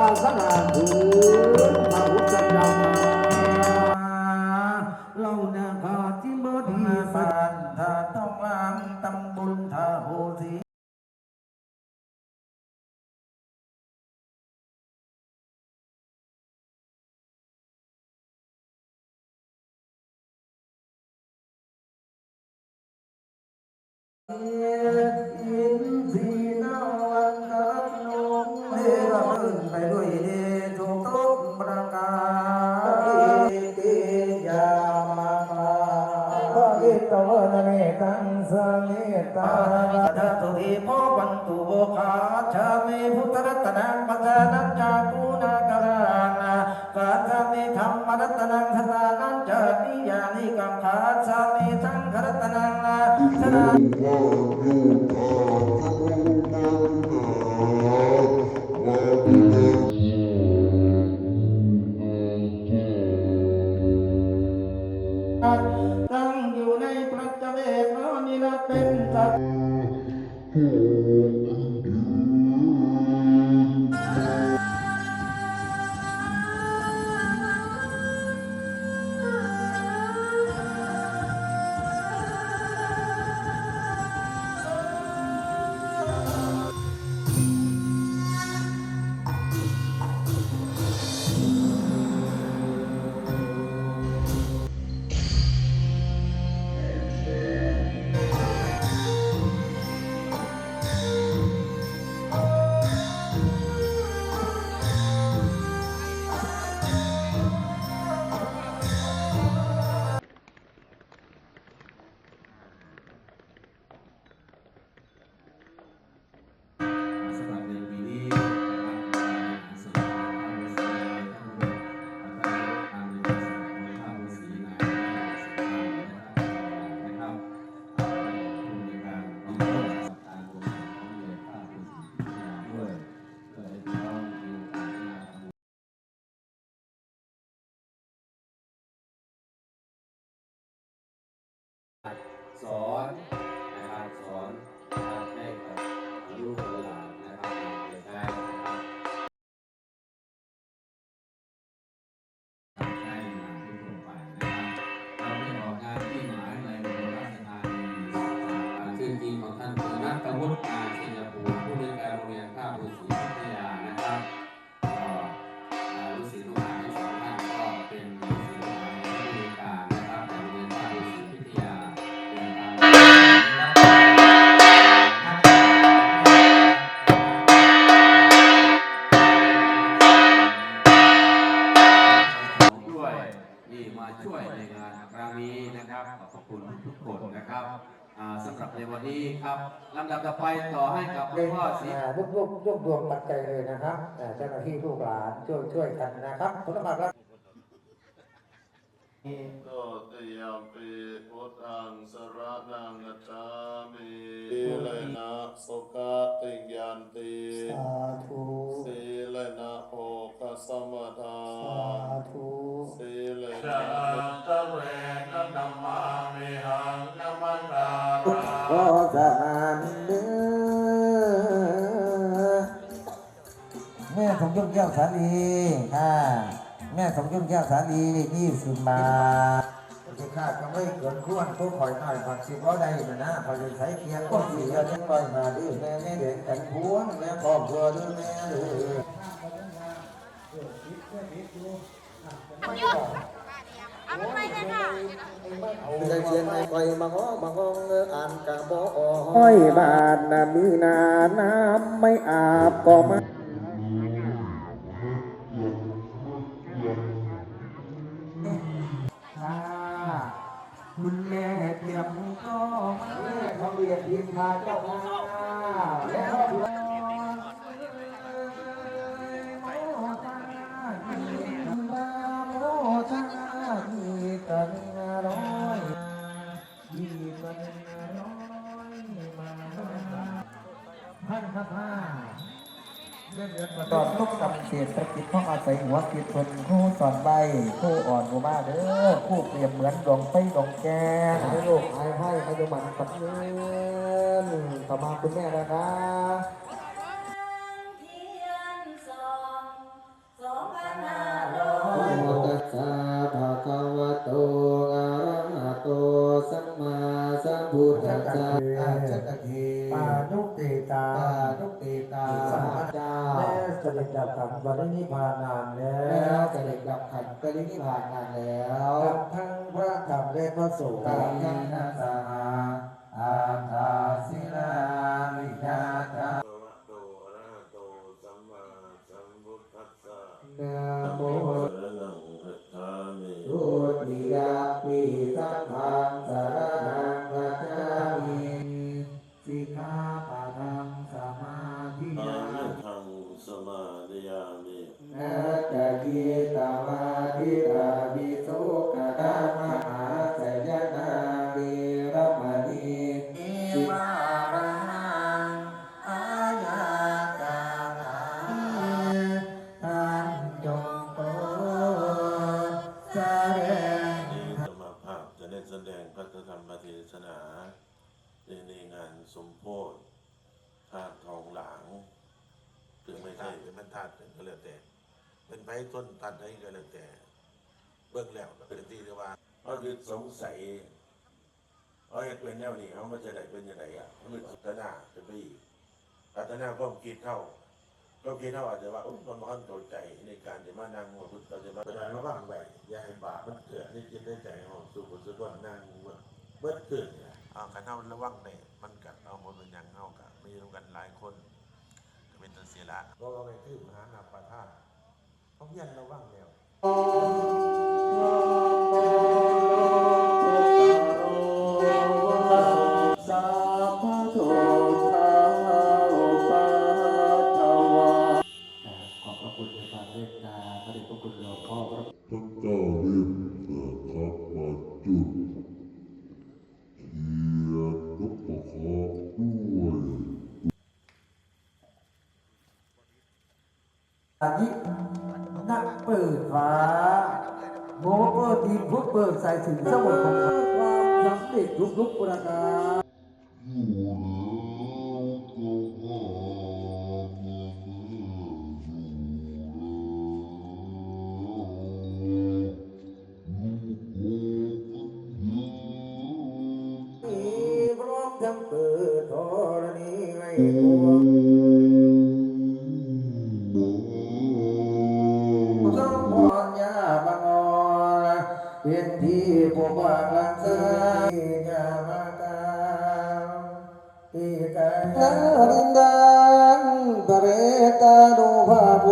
ศาสนาพื้นพระพุทธเจ้ามาเรานา ด้วยดชทุกทุกประการเอยามาคาพระอิตวนาเมตังสเมตาทัตุหิโมวันตุโบคาชามิพุทธรัตนังปัจนัญจาคูนาการานากาธมิธรรมรัตนังสตานัญจานิยานิกัมขาสามิสังฆรัตนังนาสนา เป็นสัตว์ สอนนะครับสอนนะครับให้กับลูกหลานนะครับนำไปได้นะครับใช้งานที่ทั่วไปนะครับเราไม่ออกงานที่หมายในอุบลราชธานีอ่าชื่อจริงของท่านคือนัทวุฒิ มาช่วยในงานครั้งนี้นะครับขอบคุณทุกคนนะครับอ่าสำหรับในวันนี้ครับลำดับต่อไปต่อให้กับหลวงพ่อศรีอ่าลูกลูกลูกดวงปัจจัยเลยนะครับอ่าเจ้าหน้าที่ลูกหลานช่วยช่วยกันนะครับพุทธบัตรโตติยมปีพุทธังสรนังกัจฉามิเลนะสุขติยันติสาธุสีเลนะโภคสัมปทาสาธุสี เลสันะเวนะนัมมามิหังนัมมันตาราขอสานเด้อแม่สมยศแก้วสาลีค่ะ แม่สมยศแก้วสาลียี่สิบบาทที่ข้าก็ไม่เกินควรผู้คอยหน่อยผักสิบร้อยได้นะนะพอจะใช้เพียงก้นสี่ก็ยังลอยมาดื้อแม่แม่เด็กกันพวงแม่ครอบครัวดื้อแม่ดื้อ ใจเชียนให้คอยมาง้อมาง้องอ่านกะบออ้อยบานน่ะมีนาน้ำไม่อาบก็มาคุณแม่เตรียมก็มาเขาเรียกยินพาเจ้ามา ตอนลูกกับเศรตะกิจต้องอาศัยหัวกิดคนคู่สอนใบคู่อ่อนกูมาเด้อคู่เปรียบเหมือนดวงไฟดวงแก้วให้ลูกไอ้ให้ให้ดูมันกับเงินต่อมาคุณแม่นะคะสัมาสัมตะเกปานุ ด็จดับขันธ์ปรินิพพานนานแล้วเสด็จดับขันธ์ปรินิพพานนานแล้วกับทั้งพระธรรมและพระสงฆ์กับทั้งนาสาอาคาศิลาวิญญาณภะวะโตอะระหะโตสัมมาสัมพุทธัสสะนะโมสรณังคัจฉามิทุติยาปิสัพพังสา แสดงพระธรรมเทศนาในในงานสมโพธิธาตุทองหลางถึงไม่ใช่เป็นบรรทัดเป็นก็แล้วแต่ เป็นไผ่ต้นตัดให้ก็แล้วแต่ เบิ่งแล้วเป็นที่ที่ว่าเขาคือสงสัยเขาอกเป็นแนวนี้เขามันจะได้เป็นยังไงอะมันพัฒนาจะไปอีกพัฒนาความคิดเข้า ความคิดเข้าอาจจะว่าอุ๊ยมันมันเข้าใจในการจะมานั่งมาพุทธเราจะมาแสดงระว่างไว้อย่าให้บาปมันเกิดในจิตในใจของสุขุสุขนนั่งเบิดเกิดเนี่ยอ่าการเท่าระวังเนี่ยมันกัเอาหมดเป็นอย่างเข้ากันมีร่วมกันหลายคนก็เป็นตัวเสียละเพราะว่าไงคือมหานาปาธาเขาเพียนระวังแล้ว อันนี้นักเปิดฟ้าโมเปิดทีมพุทเปิดใส่ถึงสวรรค์ของความสำเร็จทุกๆประการอยู่แล้วก็ว่ามาเมื่ออยู่แล้วลูกโอ้กันเยอะมีพร้อมทั้งเปิดธรณีให้ สมพรยาบังอนเป็นที่ปกปักรักษายามาตาที่กันนัรินดังปเรตานุภาโพ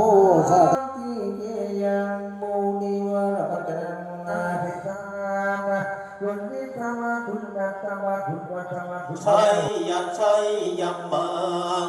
สัตติเกยังมุนิวรปัจจังนาภิสามคุณวิธรรมคุณกัตตมคุณวัฒรมคุณชัยยันชัยยัมมัง